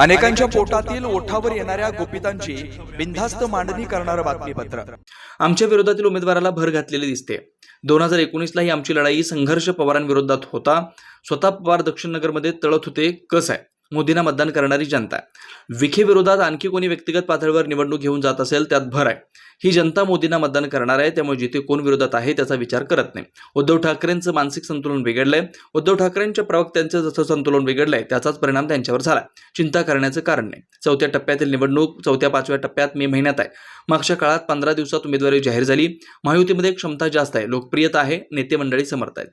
अनेकांच्या पोटातील ओठावर येणाऱ्या गोपितांची बिनधास्त मांडणी करणारं बातमीपत्र. आमच्या विरोधातील उमेदवाराला भर घातलेली दिसते. दोन हजार एकोणीसला ही आमची लढाई संघर्ष पवारांविरोधात होता. स्वतः पवार दक्षिण नगरमध्ये तळत होते. कस आहे? मोदींना मतदान करणारी जनता. आहे विखेविरोधात आणखी कोणी व्यक्तिगत पातळीवर निवडणूक घेऊन जात असेल त्यात भर आहे. ही जनता मोदींना मतदान करणार आहे त्यामुळे जिथे कोण विरोधात आहे त्याचा विचार करत नाही. उद्धव ठाकरेंचं मानसिक संतुलन बिघडलंय. उद्धव ठाकरेंच्या प्रवक्त्यांचं जसं संतुलन बिघडलंय त्याचाच परिणाम त्यांच्यावर झाला चिंता करण्याचं कारण नाही. चौथ्या टप्प्यातील निवडणूक चौथ्या पाचव्या टप्प्यात मे महिन्यात आहे. मागच्या काळात पंधरा दिवसात उमेदवारी जाहीर झाली. महायुतीमध्ये क्षमता जास्त आहे लोकप्रियता आहे नेते मंडळी समर्थ आहेत.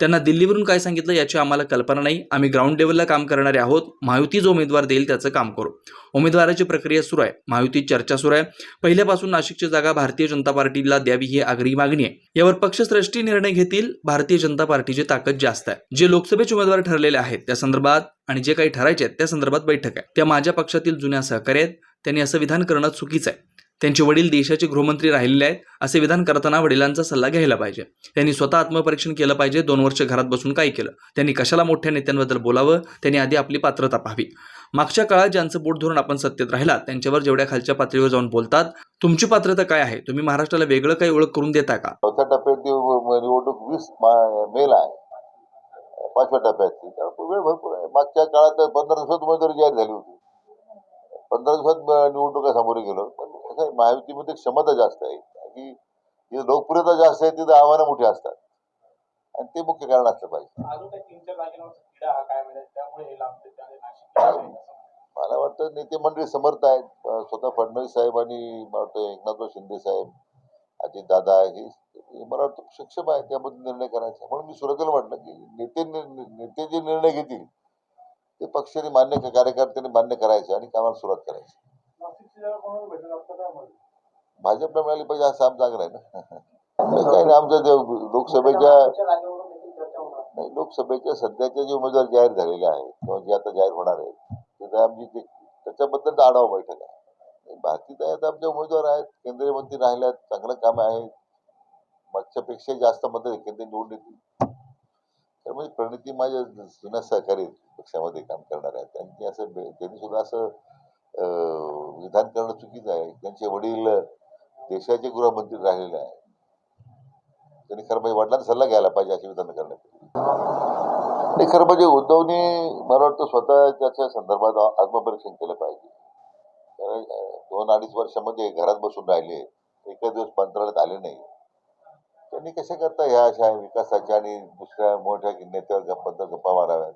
त्यांना दिल्लीवरून काय सांगितलं याची आम्हाला कल्पना नाही. आम्ही ग्राउंड लेवलला काम करणारे आहोत. महायुती जो उमेदवार देईल त्याचं काम करू. उमेदवाराची प्रक्रिया सुरू आहे. महायुतीत चर्चा सुरू आहे. पहिल्यापासून नाशिकची जागा भारतीय जनता पार्टीला द्यावी ही आग्रही मागणी आहे. यावर पक्षश्रेष्ठी निर्णय घेतील भारतीय जनता पार्टीची ताकद जास्त आहे. जे लोकसभेचे उमेदवार ठरलेले आहेत त्या संदर्भात आणि जे काही ठरायचे आहेत त्या संदर्भात बैठक आहे. त्या माझ्या पक्षातील जुन्या सहकारी आहेत. त्यांनी असं विधान करणं चुकीचं आहे. त्यांचे वडील देशाचे गृहमंत्री राहिलेले आहेत असे विधान करताना वडिलांचा सल्ला घ्यायला पाहिजे. त्यांनी स्वतः आत्मपरीक्षण केलं पाहिजे दोन वर्ष घरात बसून काय केलं. त्यांनी कशाला मोठ्या नेत्यांबद्दल बोलावं? त्यांनी आधी आपली पात्रता पाहावी. मागच्या काळात ज्यांचं बोट धरून आपण सत्तेत राहिला त्यांच्यावर जेवढ्या खालच्या पातळीवर जाऊन बोलतात तुमची पात्रता काय आहे? तुम्ही महाराष्ट्राला वेगळं काही ओळख करून देता का? चौथ्या टप्प्यात निवडणूक वीस मेल मेला आहे. पाचव्या टप्प्यात वेळ भरपूर आहे. मागच्या काळात पंधरा दिवसात उमेदवारी जाहीर झाली होती. पंधरा दिवसात निवडणुका सामोरे गेलो. कसं आहे महायुतीमध्ये क्षमता जास्त आहे. की जिथं लोकप्रियता जास्त आहे तिथं आव्हानं मोठी असतात. आणि ते मुख्य कारण असलं पाहिजे. मला वाटतं नेते मंडळी समर्थ आहेत. स्वतः फडणवीस साहेब आणि मला वाटतं एकनाथराव शिंदे साहेब अजित दादा हे मला वाटतं सक्षम आहे त्यामध्ये निर्णय करायचा. म्हणून मी सुरुवातीला म्हटलं की नेते नेते जे निर्णय घेतील ते पक्षाने मान्य कार्यकर्त्यांनी मान्य करायचे आणि कामाला सुरुवात करायची. भाजपला मिळाली पाहिजे हा साम चांगला आहे ना. काही नाही आमच्या जे लोकसभेच्या नाही लोकसभेच्या सध्याचे जे उमेदवार जाहीर झालेले आहेत किंवा जे आता जाहीर होणार आहेत तिथे आमची ते त्याच्याबद्दल आढावा बैठक आहे. बाकी आता आमचे उमेदवार आहेत केंद्रीय मंत्री राहिले आहेत चांगलं काम आहे. मागच्यापेक्षा जास्त मतं केंद्रीय निवडून येतील तर म्हणजे प्रणिती माझ्या जुन्या सहकारी पक्षामध्ये काम करणार आहेत त्यांनी असं त्यांनी सुद्धा असं म्हणजे विधान करणं चुकीचं आहे. त्यांचे वडील देशाचे गृहमंत्री राहिलेले आहे त्यांनी खरं म्हणजे वडिलांना सल्ला घ्यायला पाहिजे अशी विधान करण्यात नाही खरं म्हणजे उद्धवने मला वाटतं स्वतः त्याच्या संदर्भात आत्मपरीक्षण केलं पाहिजे. कारण दोन अडीच वर्षामध्ये घरात बसून राहिले. एका दिवस मंत्रालयात आले नाही. त्यांनी कशा करता ह्या अशा विकासाच्या आणि दुसऱ्या मोठ्या नेत्यावर गप्पा गप्पा माराव्यात?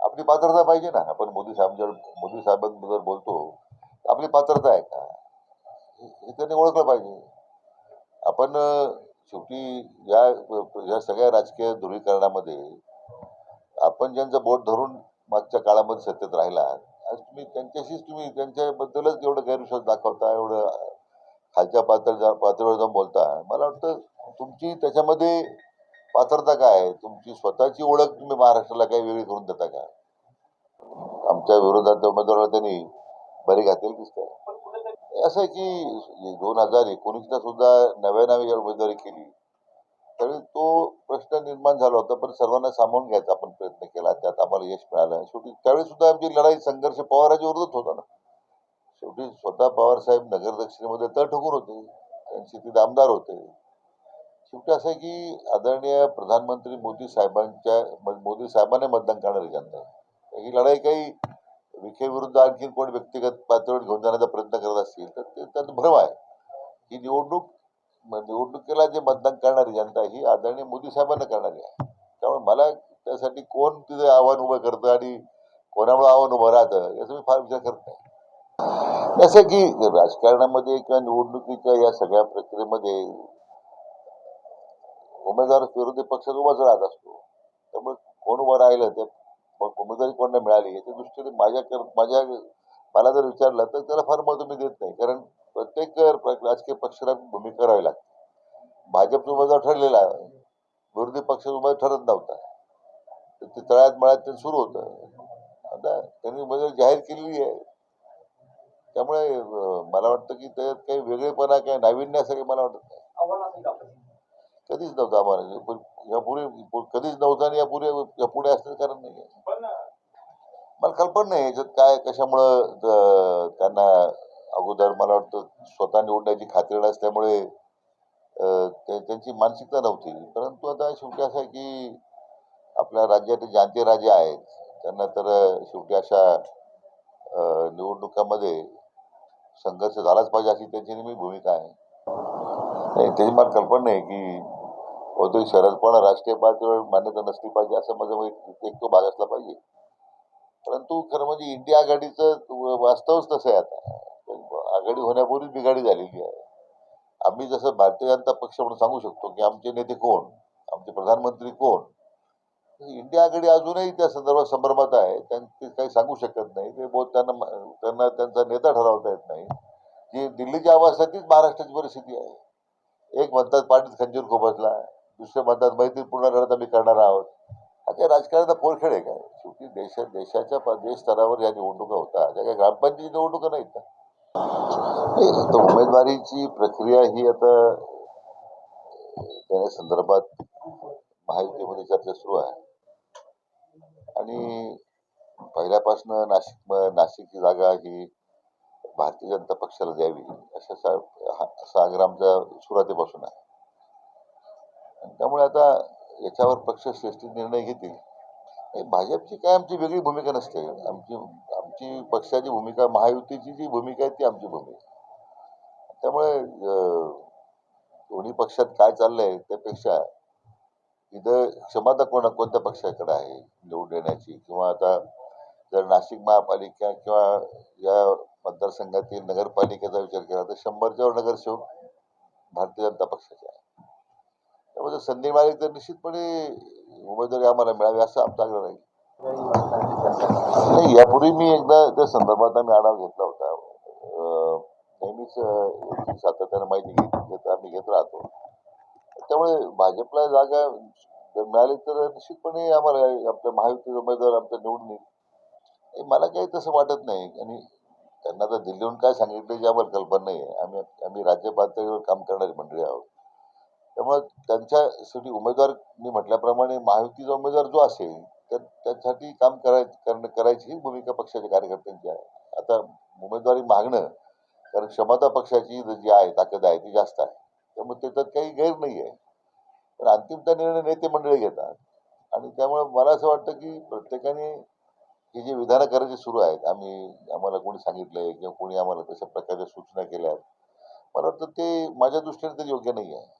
आपली पात्रता पाहिजे ना. आपण मोदी साहेब मोदी साहेबांबद्दल बोलतो. आपली पात्रता आहे का? हे त्यांनी ओळखलं पाहिजे. आपण शेवटी या या सगळ्या राजकीय ध्रुवीकरणामध्ये आपण ज्यांचं बोट धरून मागच्या काळामध्ये सत्तेत राहिला आज तुम्ही त्यांच्याशीच तुम्ही त्यांच्याबद्दलच एवढं गैरविश्वास दाखवता एवढं खालच्या पातळ पातळीवर जाऊन बोलता. मला वाटतं तुमची त्याच्यामध्ये पात्रता काय आहे? तुमची स्वतःची ओळख तुम्ही महाराष्ट्राला काही वेगळी करून देता का? आमच्या विरोधात उमेदवाराला त्यांनी बरी घातील दिसतंय. असं आहे की दोन हजार एकोणीसला सुद्धा नव्या उमेदवारी केली. त्यावेळी तो प्रश्न निर्माण झाला होता पण सर्वांना सामावून घ्यायचा आपण प्रयत्न केला. त्यात आम्हाला यश मिळालं. शेवटी त्यावेळी सुद्धा आमची लढाई संघर्ष पवाराच्या विरोधात होता ना. शेवटी स्वतः पवार साहेब नगर दक्षिणेमध्ये तळ ठोकून होते. त्यांचे तिथे आमदार होते. शेवटी असं आहे की आदरणीय प्रधानमंत्री मोदी साहेबांच्या मोदी साहेबांना मतदान करणारी जनता ही लढाई काही विखे विरुद्ध आणखी कोण व्यक्तिगत पातळीवर घेऊन जाण्याचा प्रयत्न करत असतील तर ते त्यात भ्रम आहे. ही निवडणूक निवडणुकीला जे मतदान करणारी जनता ही आदरणीय मोदी साहेबांना करणारी आहे. त्यामुळे मला त्यासाठी कोण तिथे आव्हान उभं करतं आणि कोणामुळे आव्हान उभं राहतं याचा मी फार विचार करत नाही. जसं की राजकारणामध्ये किंवा निवडणुकीच्या या सगळ्या प्रक्रियेमध्ये उमेदवार विरोधी पक्षात उभाच राहत असतो. त्यामुळे कोण उभं राहिलं ते उमेदवारी कोणाला मिळाली याच्या दृष्टीने माझ्या कर माझ्या मला जर विचारलं तर त्याला फार महत्त्व मी देत नाही. कारण प्रत्येक राजकीय पक्षाला भूमिका करावी लागते. भाजपचा उमेदवार ठरलेला आहे. विरोधी पक्ष उमेदवार ठरत नव्हता. तर ते तळ्यात मळ्यात ते सुरू होतं. आता त्यांनी उमेदवारी जाहीर केलेली आहे. त्यामुळे मला वाटतं की त्याच्यात काही वेगळेपणा काही नाविन्य असं काही मला वाटत नाही? कधीच नव्हतं आम्हाला यापूर्वी कधीच नव्हतं आणि यापुढे यापुढे असण्याचं कारण नाही मला कल्पना नाही याच्यात काय कशामुळं त्यांना अगोदर मला वाटतं स्वतः निवडण्याची खात्री नसल्यामुळे ते- त्यांची मानसिकता नव्हती. परंतु आता शेवटी असं आहे की आपल्या राज्यात जाणते राजे आहेत त्यांना तर शेवटी अशा निवडणुकामध्ये संघर्ष झालाच पाहिजे अशी त्यांची नेहमी भूमिका आहे. त्याची मला कल्पना नाही की बहुतेक शरद पवार राष्ट्रीय पातळीवर मान्यता नसली पाहिजे असं माझं एक तो भाग असला पाहिजे. परंतु खरं म्हणजे इंडिया आघाडीचं वास्तवच तसं आहे आता. आघाडी होण्यापूर्वी बिघाडी झालेली आहे. आम्ही जसं भारतीय जनता पक्ष म्हणून सांगू शकतो की आमचे नेते कोण? आमचे प्रधानमंत्री कोण? इंडिया आघाडी अजूनही त्या संदर्भात संभ्रमात आहे. त्यां- ते काही सांगू शकत नाही. ते बहुत त्यांना त्यांना त्यांचा नेता ठरवता येत नाही. जी दिल्लीच्या अवस्थेतीच महाराष्ट्राची परिस्थिती आहे. एक म्हणतात पाटील खंजीर खोपसला दुसरे म्हणतात मैत्रीपूर्ण लढत आम्ही करणार आहोत. हा काही राजकारणाचा पोरखेड आहे काय शेवटी देशा देशाच्या देश स्तरावर या निवडणुका होतात त्या काही ग्रामपंचायती निवडणुका नाहीत ना. आता उमेदवारीची प्रक्रिया ही आता त्या संदर्भात महायुतीमध्ये चर्चा सुरू आहे. आणि पहिल्यापासून नाशिक नाशिकची जागा ही भारतीय जनता पक्षाला द्यावी अशा सा- हा- असा आग्रह आमच्या सुरुवातीपासून आहे. त्यामुळे आता याच्यावर पक्ष श्रेष्ठी निर्णय घेतील. आणि भाजपची काय आमची वेगळी भूमिका नसते. आमची आमची पक्षाची भूमिका महायुतीची जी भूमिका आहे ती आमची भूमिका. त्यामुळे दोन्ही पक्षात काय चाललंय त्यापेक्षा इथं क्षमता कोणा कोणत्या पक्षाकडे आहे निवडून येण्याची किंवा आता जर नाशिक महापालिका किंवा या मतदारसंघातील नगरपालिकेचा विचार केला तर शंभरच्यावर नगरसेवक भारतीय जनता पक्षाचे त्यामुळे संधी मिळाली तर निश्चितपणे उमेदवारी आम्हाला मिळावी असं आमचा आग्रह राहील. नाही यापूर्वी मी एकदा त्या संदर्भात आम्ही आढावा घेतला होता. नेहमीच अं, सातत्यानं माहिती घेत आम्ही घेत राहतो. त्यामुळे भाजपला जागा जर मिळाली तर निश्चितपणे आम्हाला आपल्या महायुतीचे उमेदवार आमच्या निवडून येईल. मला काही तसं वाटत नाही. आणि त्यांना तर दिल्लीहून काय सांगितलं याची आम्हाला कल्पना नाही आहे आम्ही आम्ही राज्य पातळीवर काम करणारी मंडळी आहोत. त्यामुळे त्यांच्यासाठी उमेदवार मी म्हटल्याप्रमाणे महायुतीचा उमेदवार जो असेल तर त्यासाठी काम कराय करणं करायची ही भूमिका पक्षाच्या कार्यकर्त्यांची आहे. आता उमेदवारी मागणं कारण क्षमता पक्षाची जी आहे ताकद आहे ती जास्त आहे. त्यामुळे त्याच्यात काही गैर नाही आहे पण अंतिमता निर्णय नेते मंडळी घेतात. आणि त्यामुळे मला असं वाटतं की प्रत्येकाने ही जी विधानं करायचे सुरू आहेत आम्ही आम्हाला कोणी सांगितलंय किंवा कोणी आम्हाला तशा प्रकारच्या सूचना केल्या आहेत मला वाटतं ते माझ्या दृष्टीने ते योग्य नाही आहे